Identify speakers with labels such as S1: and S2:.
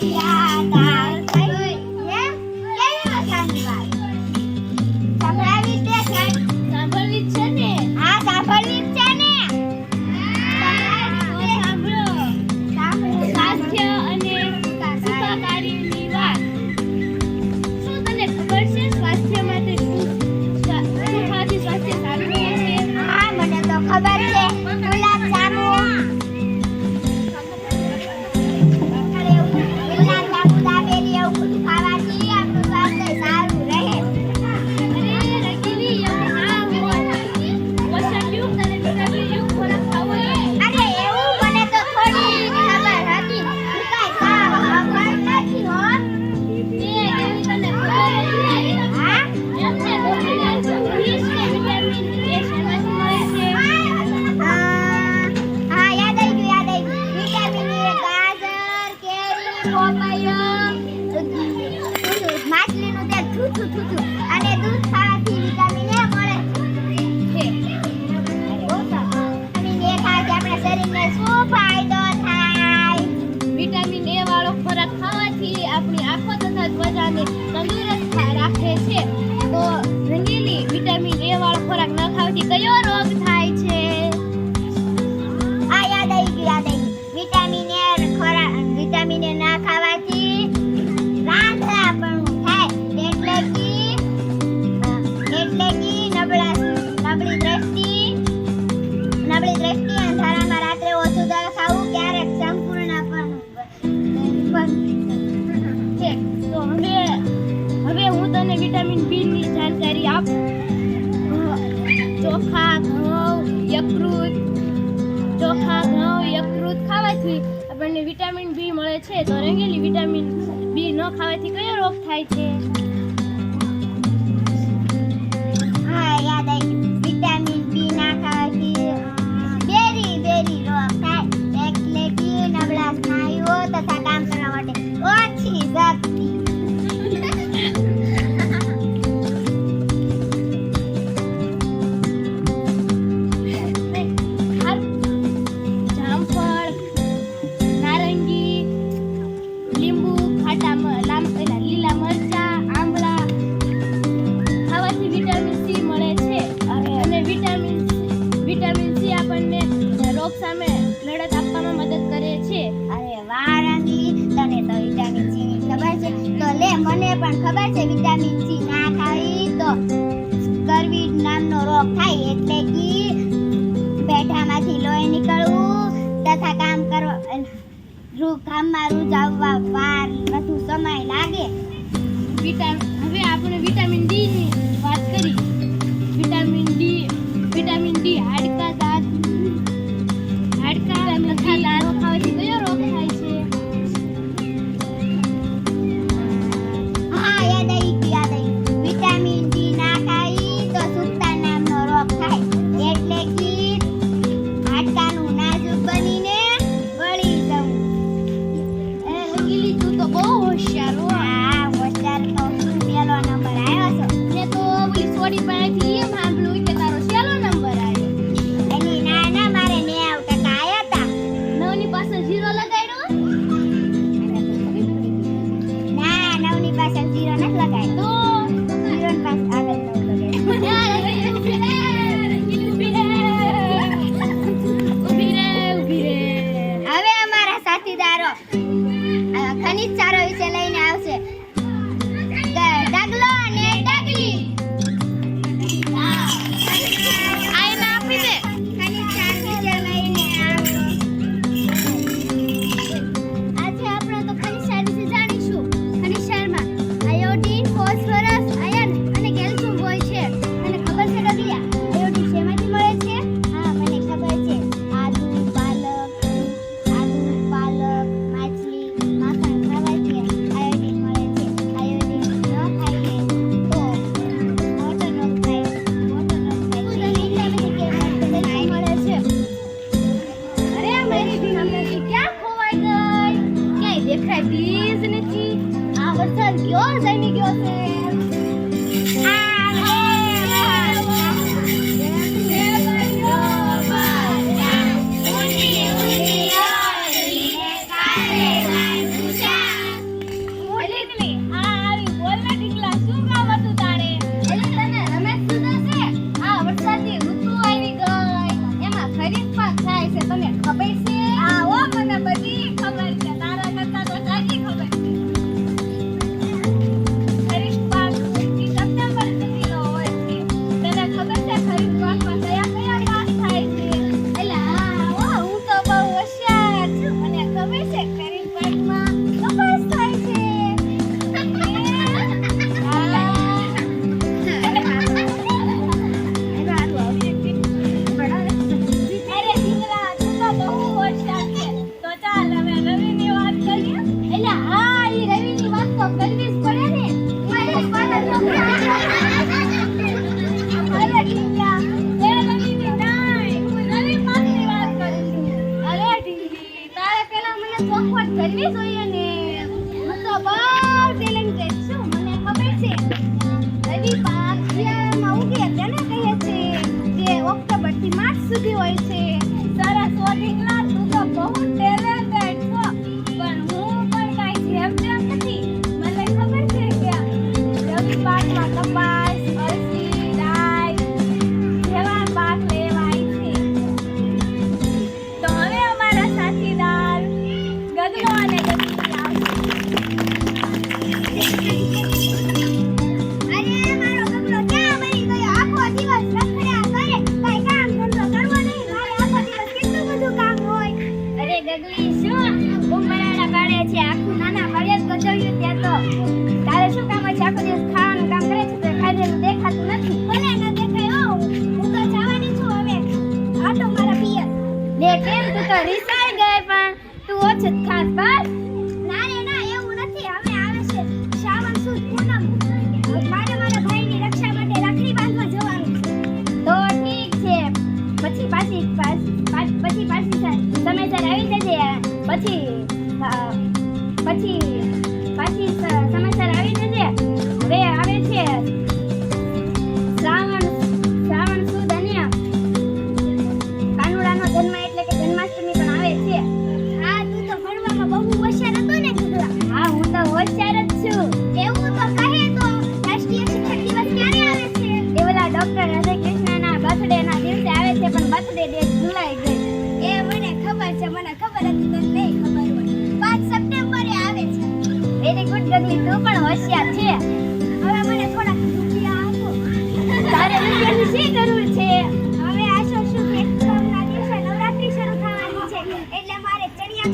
S1: yeah. ચોખા ઘઉં યકૃત. ચોખા ઘઉં યકૃત ખાવાથી આપણને વિટામિન બી મળે છે. તો રંગેલી વિટામિન બી ન ખાવાથી કયો રોગ થાય છે?
S2: ભલે મને પણ ખબર છે વિટામિન સી ના ખાવી તો કરવી નામનો રોગ થાય એટલે કે પેઠામાંથી લોહી નીકળવું તથા કામ કરવા, રૂ કામમાં રૂજાવવા વાર બધું સમય લાગે.
S1: વિટામિન હવે આપણે વિટામિન ડી ની
S2: જીરો લગાવી They came to the recycle, but to watch
S3: it cut back. પછી પછી બદલી પણ
S2: હોશિયાર
S3: છે.
S2: હવે મને
S3: જરૂર છે?
S2: હવે આશો શું છે? એટલે મારે ચણિયા